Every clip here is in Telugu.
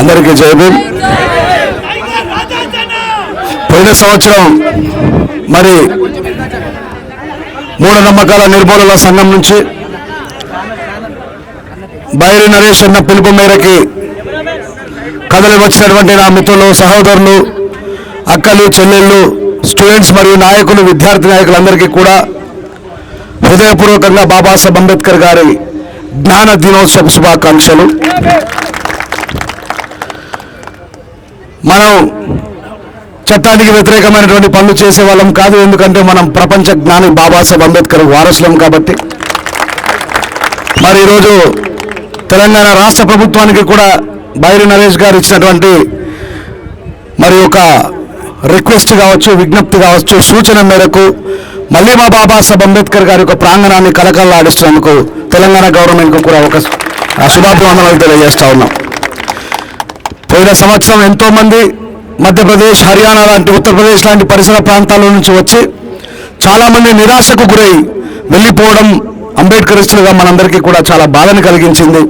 అందరికీ జయభీం పోయిన సంవత్సరం మరి మూఢనమ్మకాల నిర్మూలన సంఘం నుంచి బైరి నరేష్ అన్న పిలుపు మేరకి కథలు వచ్చినటువంటి నా మిత్రులు సహోదరులు అక్కలు చెల్లెళ్ళు స్టూడెంట్స్ మరియు నాయకులు విద్యార్థి నాయకులందరికీ కూడా హృదయపూర్వకంగా బాబాసాహెబ్ అంబేద్కర్ గారి జ్ఞాన దినోత్సవ శుభాకాంక్షలు. మనం చట్టానికి వ్యతిరేకమైనటువంటి పనులు చేసే వాళ్ళం కాదు ఎందుకంటే మనం ప్రపంచ జ్ఞాని బాబాసాహెబ్ అంబేద్కర్ వారసులం కాబట్టి. మరి ఈరోజు తెలంగాణ రాష్ట్ర ప్రభుత్వానికి కూడా బైరి నరేష్ గారు ఇచ్చినటువంటి మరి ఒక రిక్వెస్ట్ కావచ్చు విజ్ఞప్తి కావచ్చు సూచన మేరకు మళ్ళీ మా బాబాసాహెబ్ అంబేద్కర్ గారి యొక్క ప్రాంగణాన్ని కలకల్లాడిస్తున్నందుకు తెలంగాణ గవర్నమెంట్కు కూడా ఒక ఆ తెలియజేస్తా ఉన్నాం. పోయిన సంవత్సరం ఎంతో మంది మధ్యప్రదేశ్ హర్యానా లాంటి ఉత్తరప్రదేశ్ లాంటి పరిసర ప్రాంతాల నుంచి వచ్చి చాలామంది నిరాశకు గురై వెళ్ళిపోవడం అంబేద్కరిస్టులుగా మనందరికీ కూడా చాలా బాధను కలిగించింది.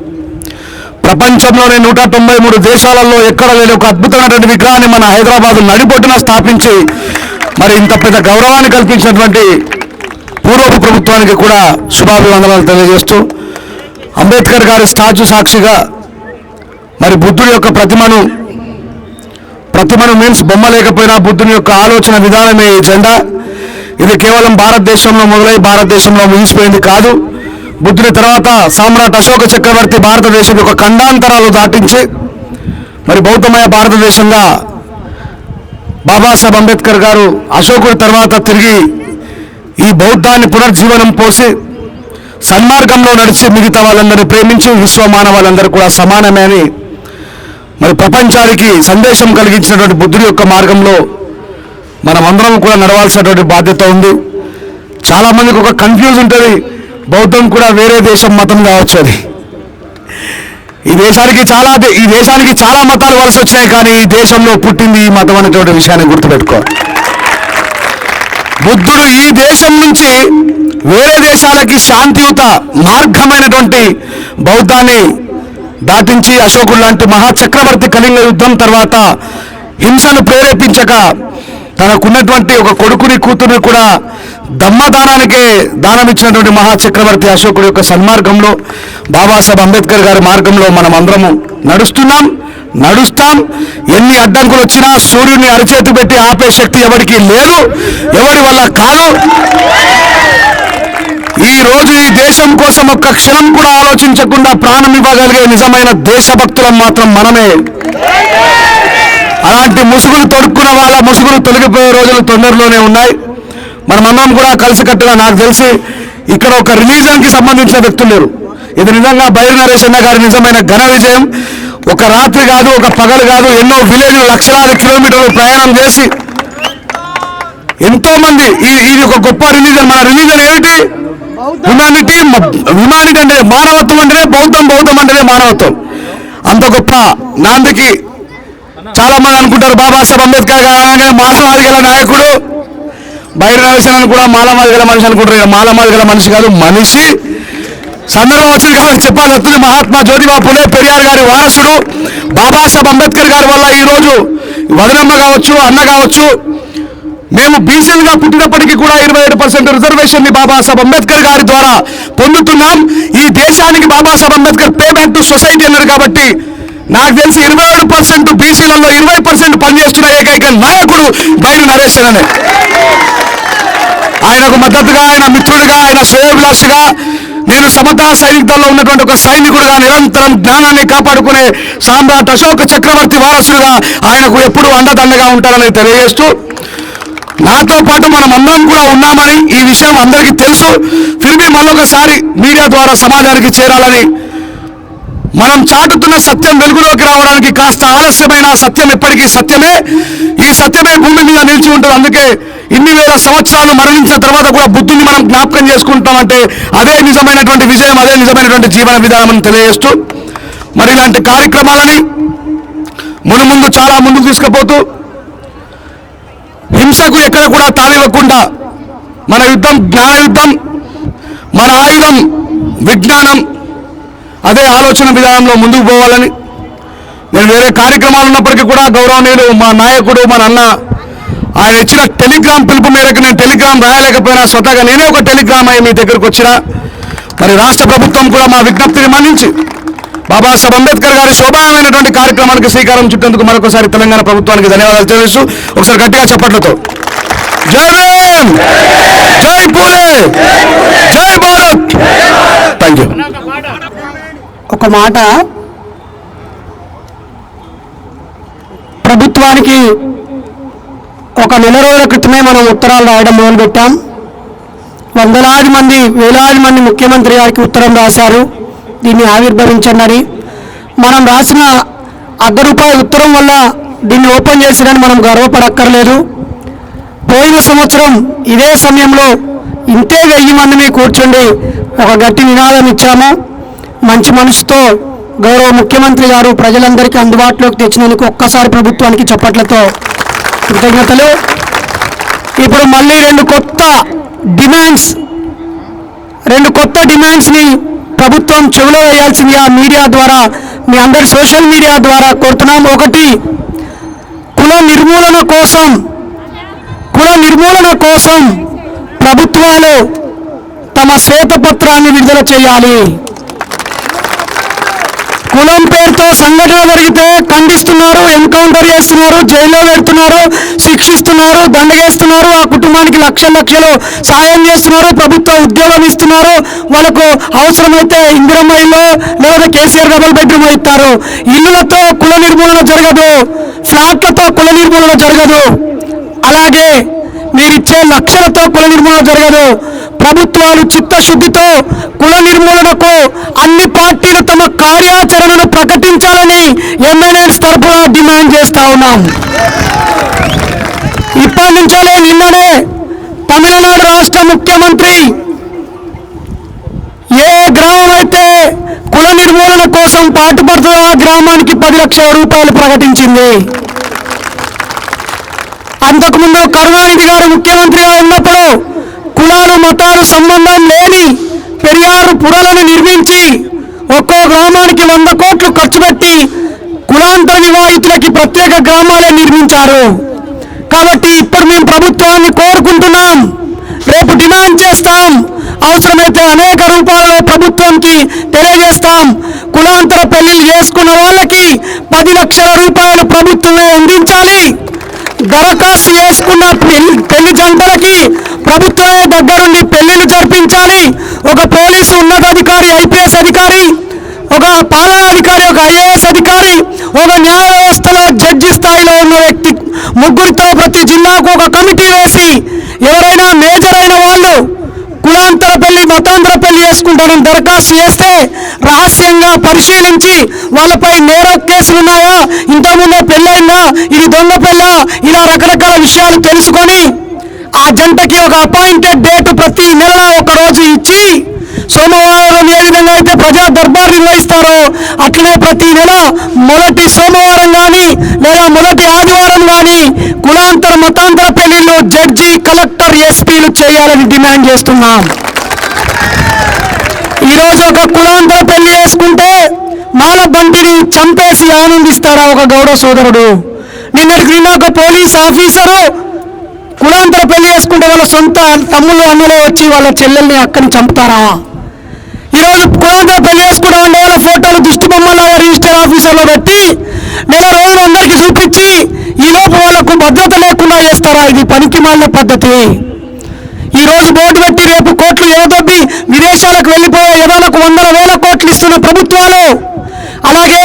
ప్రపంచంలోని నూట తొంభై మూడు దేశాలలో ఎక్కడ లేని ఒక అద్భుతమైనటువంటి విగ్రహాన్ని మన హైదరాబాద్ నడిబొట్టున స్థాపించి మరి ఇంత పెద్ద గౌరవాన్ని కల్పించినటువంటి పూర్వపు ప్రభుత్వానికి కూడా శుభాభివందనాలు తెలియజేస్తూ అంబేద్కర్ గారి స్టాచ్యూ సాక్షిగా మరి బుద్ధుడి యొక్క ప్రతిమను ప్రతిమను మీన్స్ బొమ్మ లేకపోయినా బుద్ధుని యొక్క ఆలోచన విధానమే ఈ జెండా. ఇది కేవలం భారతదేశంలో మొదలై భారతదేశంలో ముగిసిపోయింది కాదు. బుద్ధుని తర్వాత సామ్రాట్ అశోక చక్రవర్తి భారతదేశం యొక్క ఖండాంతరాలు దాటించి మరి బౌద్ధమయ భారతదేశంగా బాబాసాహెబ్ అంబేద్కర్ గారు అశోకుడి తర్వాత తిరిగి ఈ బౌద్ధాన్ని పునర్జీవనం పోసి సన్మార్గంలో నడిచి మిగతా వాళ్ళందరినీ ప్రేమించి విశ్వ మానవాళ్ళందరూ కూడా సమానమే అని మరి ప్రపంచానికి సందేశం కలిగించినటువంటి బుద్ధుడి యొక్క మార్గంలో మనం అందరం కూడా నడవాల్సినటువంటి బాధ్యత ఉంది. చాలా మందికి ఒక కన్ఫ్యూజ్ ఉంటుంది. బౌద్ధం కూడా వేరే దేశం మతం కావచ్చు అది. ఈ దేశానికి చాలా ఈ దేశానికి చాలా మతాలు వలస వచ్చినాయి కానీ ఈ దేశంలో పుట్టింది ఈ మతం అనేటువంటి విషయాన్ని గుర్తుపెట్టుకో. బుద్ధుడు ఈ దేశం నుంచి వేరే దేశాలకి శాంతియుత మార్గమైనటువంటి బౌద్ధాన్ని దాటించి అశోకుడు లాంటి మహాచక్రవర్తి కళింగ యుద్ధం తర్వాత హింసను ప్రేరేపించక తనకున్నటువంటి ఒక కొడుకుని కూతురుని కూడా దమ్మదానానికే దానం ఇచ్చినటువంటి మహాచక్రవర్తి అశోకుడు యొక్క సన్మార్గంలో బాబాసాహెబ్ అంబేద్కర్ గారి మార్గంలో మనం అందరము నడుస్తున్నాం నడుస్తాం. ఎన్ని అడ్డంకులు వచ్చినా సూర్యుని అరిచేతి పెట్టి ఆపే శక్తి ఎవరికి లేదు ఎవరి వల్ల కాదు. ఈ రోజు ఈ దేశం కోసం ఒక్క క్షణం కూడా ఆలోచించకుండా ప్రాణం ఇవ్వగలిగే నిజమైన దేశభక్తులం మాత్రం మనమే. అలాంటి ముసుగులు తొడుక్కున్న వాళ్ళ ముసుగులు తొలగిపోయే రోజులు తొందరలోనే ఉన్నాయి. మనమందరం కూడా కలిసికట్టుగా నాకు తెలిసి ఇక్కడ ఒక రిలీజన్కి సంబంధించిన వ్యక్తులు లేరు. ఇది నిజంగా బైరు నరేష్ అన్న గారి నిజమైన ఘన విజయం. ఒక రాత్రి కాదు ఒక పగలు కాదు ఎన్నో విలేజ్లు లక్షలాది కిలోమీటర్లు ప్రయాణం చేసి ఎంతో మంది ఈ- ఇది ఒక గొప్ప రిలీజన్ మన రిలీజన్ ఏమిటి? హ్యుమానిటీ హ్యుమానిటీ అంటే మానవత్వం అంటేనే బౌద్ధం బౌద్ధం అంటేనే మానవత్వం. అంత గొప్ప నాందికి చాలా మంది అనుకుంటారు బాబాసాహెబ్ అంబేద్కర్ గారు అనగానే మానవాది గల నాయకుడు బయట కూడా మాలమాది గల మనిషి అనుకుంటారు మాలమాది గల మనిషి కాదు మనిషి. సందర్భం వచ్చింది కాబట్టి చెప్పాల్సి వస్తుంది మహాత్మా జ్యోతిబా పులే పెరియార్ గారి వారసుడు బాబాసాహెబ్ అంబేద్కర్ గారి వల్ల ఈరోజు వదనమ్మ కావచ్చు అన్న కావచ్చు మేము బీసీలుగా పుట్టినప్పటికీ కూడా ఇరవై ఏడు పర్సెంట్ రిజర్వేషన్ని బాబాసాహెబ్ అంబేద్కర్ గారి ద్వారా పొందుతున్నాం. ఈ దేశానికి Babasaheb Ambedkar pay back to society అన్నారు కాబట్టి నాకు తెలిసి ఇరవై ఏడు పర్సెంట్ బీసీలలో ఇరవై పర్సెంట్ పనిచేస్తున్న ఏకైక నాయకుడు బైరు నరేష్ అనే. ఆయనకు మద్దతుగా ఆయన మిత్రుడిగా ఆయన శ్రేయోభిలాషిగా నేను సమతా సైనిక దళంలో ఉన్నటువంటి ఒక సైనికుడిగా నిరంతరం జ్ఞానాన్ని కాపాడుకునే సామ్రాట్ అశోక చక్రవర్తి వారసుడుగా ఆయనకు ఎప్పుడూ అండదండగా ఉంటారని తెలియజేస్తూ నాతో పాటు మనం అందరం కూడా ఉన్నామని ఈ విషయం అందరికీ తెలుసు. తిరిగి మళ్ళొకసారి మీడియా ద్వారా సమాజానికి చేరాలని మనం చాటుతున్న సత్యం వెలుగులోకి రావడానికి కాస్త ఆలస్యమైన సత్యం ఎప్పటికీ సత్యమే. ఈ సత్యమే భూమి మీద నిలిచి ఉంటుంది. అందుకే ఇన్ని వేల సంవత్సరాలు మరణించిన తర్వాత కూడా బుద్ధుని మనం జ్ఞాపకం చేసుకుంటామంటే అదే నిజమైనటువంటి విజయం అదే నిజమైనటువంటి జీవన విధానం అని తెలియజేస్తూ మరి ఇలాంటి కార్యక్రమాలని మునుముందు చాలా ముందుకు తీసుకుపోతూ హింసకు ఎక్కడ కూడా తావివ్వకుండా మన యుద్ధం జ్ఞాన యుద్ధం మన ఆయుధం విజ్ఞానం అదే ఆలోచన విధానంలో ముందుకు పోవాలని నేను వేరే కార్యక్రమాలు ఉన్నప్పటికీ కూడా గౌరవనీయులు మా నాయకుడు మా నాన్న ఆయన ఇచ్చిన టెలిగ్రామ్ పిలుపు మేరకు నేను టెలిగ్రామ్ రాయలేకపోయినా స్వతహాగా నేనే ఒక టెలిగ్రామ్ అయి మీ దగ్గరకు వచ్చిన మరి రాష్ట్ర ప్రభుత్వం కూడా మా విజ్ఞప్తిని మన్నించి బాబాసాహెబ్ అంబేద్కర్ గారి శోభాయమైనటువంటి కార్యక్రమానికి శ్రీకారం చుట్టేందుకు మరొకసారి తెలంగాణ ప్రభుత్వానికి ధన్యవాదాలు తెలియజేస్తూ ఒకసారి గట్టిగా చప్పట్లతో. జై భీమ్! జై పూలే జై భారత్! థ్యాంక్ యూ ఒక మాట. ప్రభుత్వానికి ఒక నెల రోజుల క్రితమే మనం ఉత్తరాలు రాయడం మొదలుపెట్టాం. వందలాది మంది వేలాది మంది ముఖ్యమంత్రి గారికి ఉత్తరం రాశారు. దీన్ని ఆవిర్భవించండి. మనం రాసిన అర్ధ రూపాయి ఉత్తరం వల్ల దీన్ని ఓపెన్ చేసినని మనం గర్వపడక్కర్లేదు. పోయిన సంవత్సరం ఇదే సమయంలో ఇంతే వెయ్యి మందిని కూర్చుండి ఒక గట్టి నినాదం ఇచ్చాము. మంచి మనసుతో గౌరవ ముఖ్యమంత్రి గారు ప్రజలందరికీ అందుబాటులోకి తెచ్చినందుకు ఒక్కసారి ప్రభుత్వానికి చప్పట్లతో కృతజ్ఞతలు. ఇప్పుడు మళ్ళీ రెండు కొత్త డిమాండ్స్ రెండు కొత్త డిమాండ్స్ని ప్రభుత్వం చెవిలో వేయాల్సిందిగా మీడియా ద్వారా మీ అందరి సోషల్ మీడియా ద్వారా కోరుతున్నాం. ఒకటి కుల నిర్మూలన కోసం కుల నిర్మూలన కోసం ప్రభుత్వాలు తమ శ్వేతపత్రాన్ని విడుదల చేయాలి. కులం పేరుతో సంఘటన జరిగితే ఖండిస్తున్నారు ఎన్కౌంటర్ చేస్తున్నారు జైల్లో పెడుతున్నారు శిక్షిస్తున్నారు దండగేస్తున్నారు ఆ కుటుంబానికి లక్ష లక్షలు సాయం చేస్తున్నారు. ప్రభుత్వ ఉద్యోగం ఇస్తున్నారు. వాళ్ళకు అవసరమైతే ఇందిరమ్మ ఇల్లు లేదా కేసీఆర్ డబుల్ బెడ్రూమ్ ఇస్తారు. ఇల్లులతో కుల నిర్మూలన జరగదు. ఫ్లాట్లతో కుల నిర్మూలన జరగదు. అలాగే మీరిచ్చే లక్షలతో కుల నిర్మూలన జరగదు. ప్రభుత్వాలు చిత్తశుద్ధితో కుల నిర్మూలనకు అన్ని పార్టీలు తమ కార్యాచరణను ప్రకటించాలని ఎంఎన్ఎస్ తరఫున డిమాండ్ చేస్తా ఉన్నాం. ఇప్పటి నిన్ననే తమిళనాడు రాష్ట్ర ముఖ్యమంత్రి ఏ గ్రామం అయితే కుల నిర్మూలన కోసం పాటుపడుతుందో ఆ గ్రామానికి పది లక్షల రూపాయలు ప్రకటించింది. అంతకుముందు కరుణానిధి గారు ముఖ్యమంత్రిగా ఉన్నప్పుడు కులాలు మతాలు సంబంధం లేని పెరియారు పురలను నిర్మించి ఒక్కో గ్రామానికి వంద కోట్లు ఖర్చు పెట్టి కులాంతర నివాహితులకి ప్రత్యేక గ్రామాలే నిర్మించారు. కాబట్టి ఇప్పుడు మేము ప్రభుత్వాన్ని కోరుకుంటున్నాం. రేపు డిమాండ్ చేస్తాం. అవసరమైతే అనేక రూపాలలో ప్రభుత్వానికి తెలియజేస్తాం. కులాంతర పెళ్ళిలు చేసుకున్న వాళ్ళకి పది లక్షల రూపాయలు ప్రభుత్వమే అందించాలి. దరఖాస్తు చేసుకున్న పెళ్ళి పెళ్ళి జంటలకి ప్రభుత్వమే దగ్గరుండి పెళ్ళిళ్ళు జరిపించాలి. ఒక పోలీసు ఉన్నతాధికారి ఐపీఎస్ అధికారి ఒక పాలనాధికారి ఒక ఐఏఎస్ అధికారి ఒక న్యాయ వ్యవస్థలో జడ్జి స్థాయిలో ఉన్న వ్యక్తి ముగ్గురితో ప్రతి జిల్లాకు ఒక కమిటీ వేసి ఎవరైనా మేజర్ అయిన వాళ్ళు కులాంతర పెళ్ళి మతాంతర పెళ్ళి చేసుకుంటారని దరఖాస్తు చేస్తే రహస్యంగా పరిశీలించి వాళ్ళపై నేర కేసులు ఉన్నాయా? ఇంతకుముందే పెళ్ళైందా ఇది దొంగ పెళ్ళ? ఇలా రకరకాల విషయాలు తెలుసుకొని ఆ జంటకి ఒక అపాయింటెడ్ డేట్ ప్రతి నెల ఒక రోజు ఇచ్చి సోమవారం ఏ విధంగా అయితే ప్రజా దర్బార్ నిర్వహిస్తారో అట్లనే ప్రతి నెల మొదటి సోమవారం కానీ లేదా మొదటి ఆదివారం కానీ కులాంతర మతాంతర పెళ్ళిళ్ళు జడ్జి కలెక్టర్ ఎస్పీలు చేయాలని డిమాండ్ చేస్తున్నాం. ఈరోజు ఒక కులాంతర పెళ్ళి చేసుకుంటే మాలబంటిని చంపేసి ఆనందిస్తారా ఒక గౌరవ సోదరుడు? నిన్నటి నిన్న ఒక పోలీస్ ఆఫీసరు కులాంతర పెళ్ళి చేసుకుంటే వాళ్ళ సొంత తమ్ముళ్ళు అన్నలే వచ్చి వాళ్ళ చెల్లెల్ని అక్కని చంపుతారా? ఈరోజు కులాంతర పెళ్ళి చేసుకున్నాం అంటే వాళ్ళ ఫోటోలు దిష్టి బొమ్మలాగా రిజిస్టర్ ఆఫీసర్లో పెట్టి నెల రోజులు అందరికీ చూపించి ఈ లోపు వాళ్ళకు భద్రత లేకుండా చేస్తారా? ఇది పనికి మాలిన పద్ధతి ఈరోజు బోర్డు పెట్టి రేపు కోట్లు ఎగదొబ్బి విదేశాలకు వెళ్ళిపోయే ఎదలకు వందల వేల కోట్లు ఇస్తున్న ప్రభుత్వాలు అలాగే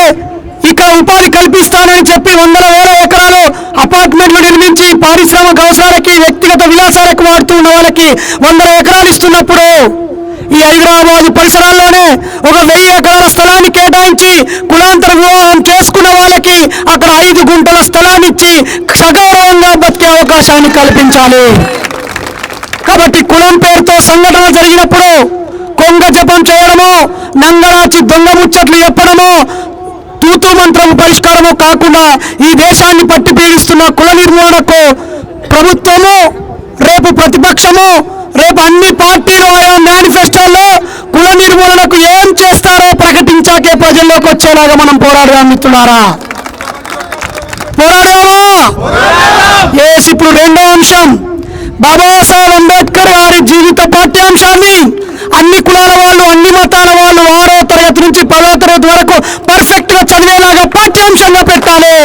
ఇక్కడ ఉపాధి కల్పిస్తానని చెప్పి వందల వేల ఎకరాలు అపార్ట్మెంట్లు నిర్మించి పారిశ్రామిక అవసరాలకి వ్యక్తిగత విలాసాలకు వాడుతున్న వాళ్ళకి వందల ఎకరాలు ఇస్తున్నప్పుడు ఈ హైదరాబాద్ పరిసరాల్లోనే ఒక వెయ్యి ఎకరాల స్థలాన్ని కేటాయించి కులాంతర వివాహం చేసుకున్న వాళ్ళకి అక్కడ ఐదు గుంటల స్థలాన్ని ఇచ్చి సగౌరవంగా బతికే అవకాశాన్ని కల్పించాలి. కాబట్టి కులం పేరుతో సంఘటన జరిగినప్పుడు కొంగ జపం చేయడమో నంగరాచి దొంగ ముచ్చట్లు చెప్పడమో తూతు మంత్రం పరిష్కారము కాకుండా ఈ దేశాన్ని పట్టి పీడిస్తున్న కుల నిర్మూలనకు ప్రభుత్వము రేపు ప్రతిపక్షము రేపు అన్ని పార్టీలు ఆయా నిర్మూలనకు ఏం చేస్తారో ప్రకటించాకే ప్రజల్లోకి వచ్చేలాగా మనం పోరాడదాం మిత్రులారా. పోరాడదామా? ఇప్పుడు రెండో అంశం. బాబాసాహెబ్ అంబేద్కర్ గారి జీవిత పాఠ్యాంశాన్ని అన్ని కులాల వాళ్ళు అన్ని మతాల వాళ్ళు ఆరో తరగతి నుంచి పదో తరగతి వరకు పర్ఫెక్ట్గా చదివేలాగా పాఠ్యాంశంలో పెట్టాలి.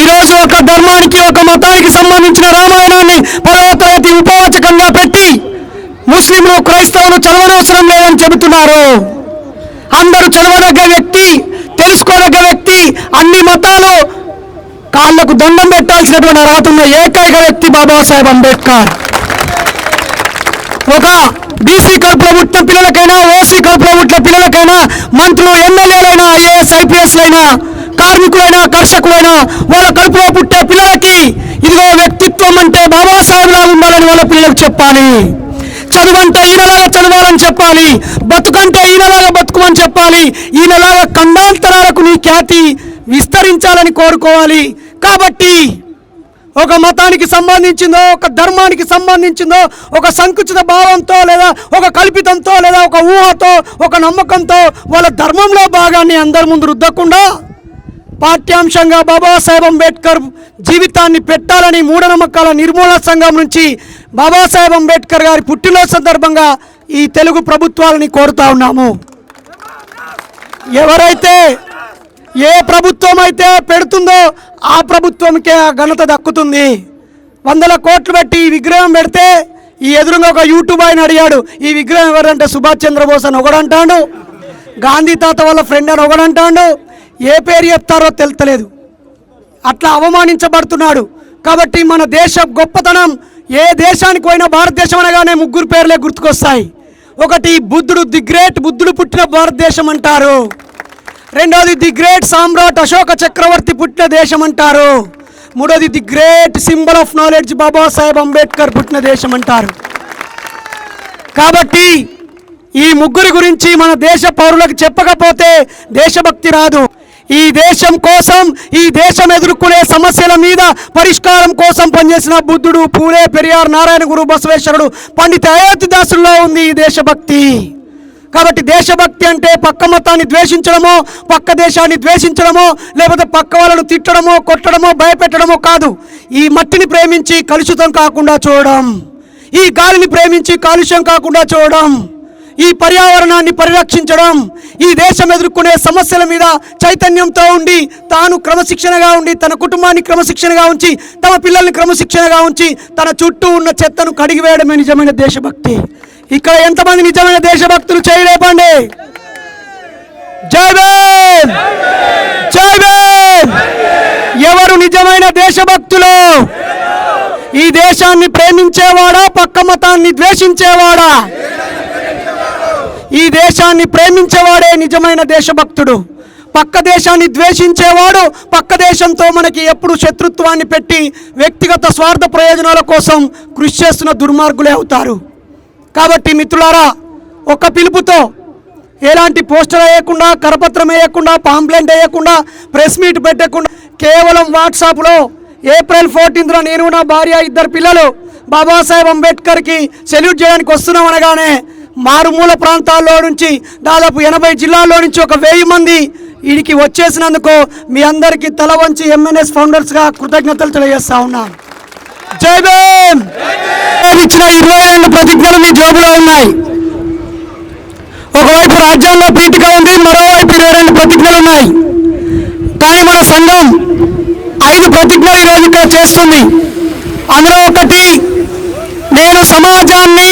ఈరోజు ఒక ధర్మానికి ఒక మతానికి సంబంధించిన రామాయణాన్ని పదో తరగతి ఉపవాచకంగా పెట్టి ముస్లింలు క్రైస్తవులు చదవనవసరం లేదని చెబుతున్నారు. అందరూ చదవదగ్గ వ్యక్తి తెలుసుకోదగ్గ వ్యక్తి అన్ని మతాలు కాళ్ళకు దండం పెట్టాల్సినటువంటి అర్హత ఉన్న ఏకైక వ్యక్తి బాబాసాహెబ్ అంబేద్కర్. ఒక బీసీ కడుపులో పుట్టిన పిల్లలకైనా ఓసీ కడుపులో పుట్టిన పిల్లలకైనా మంత్రులు ఎమ్మెల్యేలైనా ఐఏఎస్ ఐపీఎస్లైనా కార్మికులైనా కర్షకులైనా వాళ్ళ కడుపులో పుట్టే పిల్లలకి ఇదిగో వ్యక్తిత్వం అంటే బాబాసాహెబ్ లాగా ఉండాలని వాళ్ళ పిల్లలకు చెప్పాలి. చదువంటే ఈయనలాగా చదవాలని చెప్పాలి. బతుకంటే ఈయనలాగా బతుకుమని చెప్పాలి. ఈయనలాగా ఖండాంతరాలకు నీ ఖ్యాతి విస్తరించాలని కోరుకోవాలి. కాబట్టి ఒక మతానికి సంబంధించిందో ఒక ధర్మానికి సంబంధించిందో ఒక సంకుచిత భావంతో లేదా ఒక కల్పితంతో లేదా ఒక ఊహతో ఒక నమ్మకంతో వాళ్ళ ధర్మంలో భాగాన్ని అందరి ముందు రుద్దకుండా పాఠ్యాంశంగా బాబాసాహెబ్ అంబేద్కర్ జీవితాన్ని పెట్టాలని మూఢనమ్మకాల నిర్మూలన సంఘం నుంచి బాబాసాహెబ్ అంబేద్కర్ గారి పుట్టినరోజు సందర్భంగా ఈ తెలుగు ప్రభుత్వాలని కోరుతా ఉన్నాము. ఎవరైతే ఏ ప్రభుత్వం అయితే పెడుతుందో ఆ ప్రభుత్వంకే ఆ ఘనత దక్కుతుంది. వందల కోట్లు పెట్టి ఈ విగ్రహం పెడితే ఈ ఎదురుగా ఒక యూట్యూబ్ ఆయన అడిగాడు ఈ విగ్రహం ఎవరంటే సుభాష్ చంద్రబోస్ అని ఒకడంటాడు. గాంధీ తాత వాళ్ళ ఫ్రెండ్ అని ఒకడంటాడు. ఏ పేరు చెప్తారో తెలుతలేదు. అట్లా అవమానించబడుతున్నాడు. కాబట్టి మన దేశ గొప్పతనం ఏ దేశానికి పోయినా భారతదేశం అనగానే ముగ్గురు పేర్లే గుర్తుకొస్తాయి. ఒకటి బుద్ధుడు ది గ్రేట్ బుద్ధుడు పుట్టిన భారతదేశం అంటారు. రెండోది ది గ్రేట్ సామ్రాట్ అశోక చక్రవర్తి పుట్టిన దేశం అంటారు. మూడోది the great symbol of knowledge Babasaheb Ambedkar పుట్టిన దేశం అంటారు. కాబట్టి ఈ ముగ్గురి గురించి మన దేశ పౌరులకు చెప్పకపోతే దేశభక్తి రాదు. ఈ దేశం కోసం ఈ దేశం ఎదుర్కొనే సమస్యల మీద పరిష్కారం కోసం పనిచేసిన బుద్ధుడు పూలే పెరియార్ నారాయణ గురు బసవేశ్వరుడు పండిత అయోధ్యదాసుల్లో ఉంది ఈ దేశభక్తి. కాబట్టి దేశభక్తి అంటే పక్క మతాన్ని ద్వేషించడమో పక్క దేశాన్ని ద్వేషించడమో లేకపోతే పక్క వాళ్ళను తిట్టడమో కొట్టడమో భయపెట్టడమో కాదు. ఈ మట్టిని ప్రేమించి కలుషితం కాకుండా చూడడం ఈ గాలిని ప్రేమించి కాలుష్యం కాకుండా చూడడం. ఈ పర్యావరణాన్ని పరిరక్షించడం ఈ దేశం ఎదుర్కొనే సమస్యల మీద చైతన్యంతో ఉండి తాను క్రమశిక్షణగా ఉండి తన కుటుంబాన్ని క్రమశిక్షణగా ఉంచి తమ పిల్లల్ని క్రమశిక్షణగా ఉంచి తన చుట్టూ ఉన్న చెత్తను కడిగివేయడమే నిజమైన దేశభక్తి. ఇక్కడ ఎంతమంది నిజమైన దేశభక్తులు చేయలేపండి జై భీమ్! జై భీమ్! ఎవరు నిజమైన దేశభక్తులు? ఈ దేశాన్ని ప్రేమించేవాడా పక్క మతాన్ని ద్వేషించేవాడా? ఈ దేశాన్ని ప్రేమించేవాడే నిజమైన దేశభక్తుడు. పక్క దేశాన్ని ద్వేషించేవాడు పక్క దేశంతో మనకి ఎప్పుడు శత్రుత్వాన్ని పెట్టి వ్యక్తిగత స్వార్థ ప్రయోజనాల కోసం కృషి చేస్తున్న దుర్మార్గులే అవుతారు. కాబట్టి మిత్రులారా ఒక పిలుపుతో ఎలాంటి పోస్టర్ వేయకుండా కరపత్రం వేయకుండా పాంప్లెంట్ వేయకుండా ప్రెస్ మీట్ పెట్టకుండా కేవలం వాట్సాప్లో ఏప్రిల్ ఫోర్టీన్త్న నేను నా భార్య ఇద్దరు పిల్లలు బాబాసాహెబ్ అంబేద్కర్కి సెల్యూట్ చేయడానికి వస్తున్నాం అనగానే మారుమూల ప్రాంతాల్లో నుంచి దాదాపు ఎనభై జిల్లాల్లో నుంచి ఒక వెయ్యి మంది వీడికి వచ్చేసినందుకు మీ అందరికీ తల వంచి ఎంఎన్ఎస్ ఫౌండర్స్గా కృతజ్ఞతలు తెలియజేస్తా ఉన్నాను. జై భీమ్! ఇచ్చిన ఇరవై రెండు ప్రతిజ్ఞలు మీ జేబులో ఉన్నాయి. ఒకవైపు రాజ్యాంగ పీఠిక ఉంది మరోవైపు ఇరవై రెండు ప్రతిజ్ఞలు ఉన్నాయి. కానీ మన సంఘం ఐదు ప్రతిజ్ఞలు ఈరోజు ఇక్కడ చేస్తుంది. అందులో ఒకటి నేను సమాజాన్ని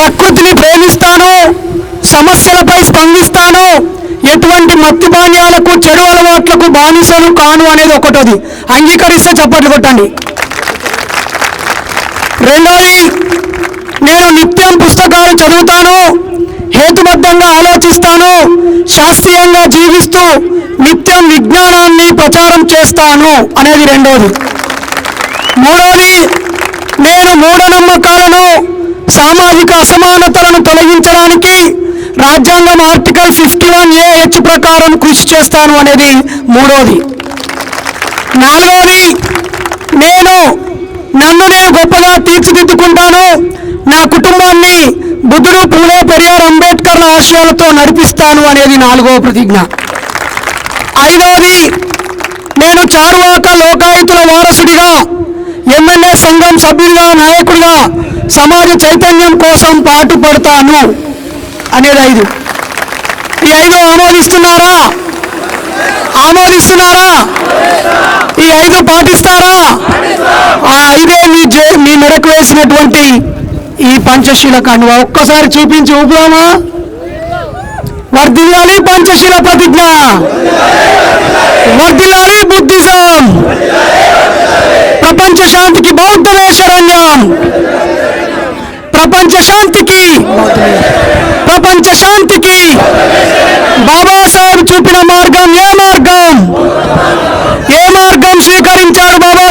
ప్రకృతిని ప్రేమిస్తాను సమస్యలపై స్పందిస్తాను ఎటువంటి మత్తు పానీయాలకు చెడు అలవాట్లకు బానిసలు కాను అనేది ఒకటోది. అంగీకరిస్తే చప్పట్లు కొట్టండి. రెండోది నేను నిత్యం పుస్తకాలు చదువుతాను హేతుబద్ధంగా ఆలోచిస్తాను శాస్త్రీయంగా జీవిస్తూ నిత్యం విజ్ఞానాన్ని ప్రచారం చేస్తాను అనేది రెండోది మూడోది నేను మూఢనమ్మకాలను సామాజిక అసమానతలను తొలగించడానికి రాజ్యాంగం article fifty one A H ప్రకారం కృషి చేస్తాను అనేది మూడోది. నాలుగవది నేను నన్ను నేను గొప్పగా తీర్చిదిద్దుకుంటాను. నా కుటుంబాన్ని బుద్ధుడు పూలే పెరియార్ అంబేద్కర్ ఆశయాలతో నడిపిస్తాను అనేది నాలుగవ ప్రతిజ్ఞ. ఐదవది నేను చారువాక లోకాయుతుల వారసుడిగా ఎమ్మెల్యే సంఘం సభ్యుడిగా నాయకుడిగా సమాజ చైతన్యం కోసం పాటుపడతాను అనేది ఐదు. ఈ ఐదు ఆమోదిస్తున్నారా? ఆమోదిస్తున్నారా? ఈ ఐదు పాటిస్తారా? ఆ ఐదే మీ జే మీ మెడకు వేసినటువంటి ఈ పంచశీల కండువ? ఒక్కసారి చూపించి ఊపుదామా? వర్ధిల్లాలి పంచశీల ప్రతిజ్ఞ. వర్ధిల్లాలి బుద్ధిజం. ప్రపంచ శాంతికి బౌద్ధమే శరణ్యం శాంతికి ప్రపంచ శాంతికి బాబాసాహెబ్ చూపిన మార్గం ఏ మార్గం ఏ మార్గం స్వీకరించారు బాబాసాహెబ్